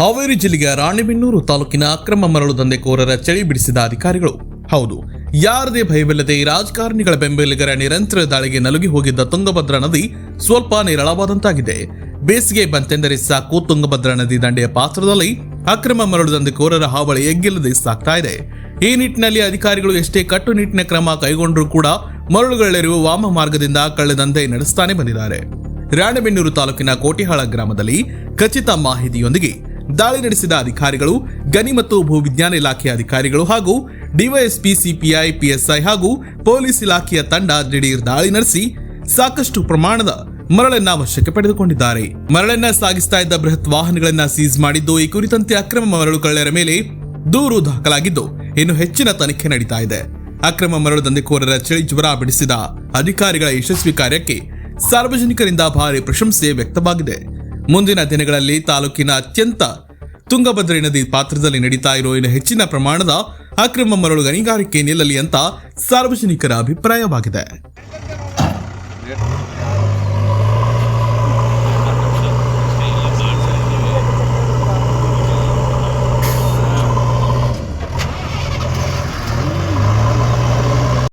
ಹಾವೇರಿ ಜಿಲ್ಲೆಯ ರಾಣೆಬೆನ್ನೂರು ತಾಲೂಕಿನ ಅಕ್ರಮ ಮರಳು ದಂಧೆಕೋರರ ಚಳಿ ಬಿಡಿಸಿದ ಅಧಿಕಾರಿಗಳು. ಹೌದು, ಯಾರದೇ ಭಯವಿಲ್ಲದೆ ರಾಜಕಾರಣಿಗಳ ಬೆಂಬಲಿಗರ ನಿರಂತರ ದಾಳಿಗೆ ನಲುಗಿ ಹೋಗಿದ್ದ ತುಂಗಭದ್ರಾ ನದಿ ಸ್ವಲ್ಪ ನಿರಳವಾದಂತಾಗಿದೆ. ಬೇಸಿಗೆ ಬಂತೆಂದರೆ ಸಾಕು, ತುಂಗಭದ್ರಾ ನದಿ ದಂಡೆಯ ಪಾತ್ರದಲ್ಲಿ ಅಕ್ರಮ ಮರಳು ದಂಧೆಕೋರರ ಹಾವಳಿ ಎಗ್ಗಿಲ್ಲದೆ ಸಾಕ್ತಾ ಇದೆ. ಈ ನಿಟ್ಟಿನಲ್ಲಿ ಅಧಿಕಾರಿಗಳು ಎಷ್ಟೇ ಕಟ್ಟುನಿಟ್ಟಿನ ಕ್ರಮ ಕೈಗೊಂಡರೂ ಕೂಡ ಮರಳುಗಳಿರುವ ವಾಮ ಮಾರ್ಗದಿಂದ ಕಳ್ಳದಂಧೆ ನಡೆಸ್ತಾನೆ ಬಂದಿದ್ದಾರೆ. ರಾಣೆಬೆನ್ನೂರು ತಾಲೂಕಿನ ಕೋಟಿಹಾಳ ಗ್ರಾಮದಲ್ಲಿ ಖಚಿತ ಮಾಹಿತಿಯೊಂದಿಗೆ ದಾಳಿ ನಡೆಸಿದ ಅಧಿಕಾರಿಗಳು, ಗಣಿ ಮತ್ತು ಭೂವಿಜ್ಞಾನ ಇಲಾಖೆಯ ಅಧಿಕಾರಿಗಳು ಹಾಗೂ ಡಿವೈಎಸ್ಪಿ, ಸಿಪಿಐ, ಪಿಎಸ್ಐ ಹಾಗೂ ಪೊಲೀಸ್ ಇಲಾಖೆಯ ತಂಡ ದಿಢೀರ್ ದಾಳಿ ನಡೆಸಿ ಸಾಕಷ್ಟು ಪ್ರಮಾಣದ ಮರಳನ್ನ ವಶಕ್ಕೆ ಪಡೆದುಕೊಂಡಿದ್ದಾರೆ. ಮರಳನ್ನ ಸಾಗಿಸ್ತಾ ಇದ್ದ ಬೃಹತ್ ವಾಹನಗಳನ್ನ ಸೀಸ್ ಮಾಡಿದ್ದು, ಈ ಕುರಿತಂತೆ ಅಕ್ರಮ ಮರಳು ಕಳ್ಳರ ಮೇಲೆ ದೂರು ದಾಖಲಾಗಿದ್ದು, ಇನ್ನು ಹೆಚ್ಚಿನ ತನಿಖೆ ನಡೀತಾ ಇದೆ. ಅಕ್ರಮ ಮರಳು ದಂಧೆಕೋರರ ಚಳಿ ಜ್ವರ ಬಿಡಿಸಿದ ಅಧಿಕಾರಿಗಳ ಯಶಸ್ವಿ ಕಾರ್ಯಕ್ಕೆ ಸಾರ್ವಜನಿಕರಿಂದ ಭಾರಿ ಪ್ರಶಂಸೆ ವ್ಯಕ್ತವಾಗಿದೆ. ಮುಂದಿನ ದಿನಗಳಲ್ಲಿ ತಾಲೂಕಿನ ಅತ್ಯಂತ ತುಂಗಭದ್ರೆ ನದಿ ಪಾತ್ರದಲ್ಲಿ ನಡೀತಾ ಇರೋ ಇನ್ನು ಹೆಚ್ಚಿನ ಪ್ರಮಾಣದ ಅಕ್ರಮ ಮರಳು ಗಣಿಗಾರಿಕೆ ನಿಲ್ಲಲಿ ಅಂತ ಸಾರ್ವಜನಿಕರ ಅಭಿಪ್ರಾಯವಾಗಿದೆ.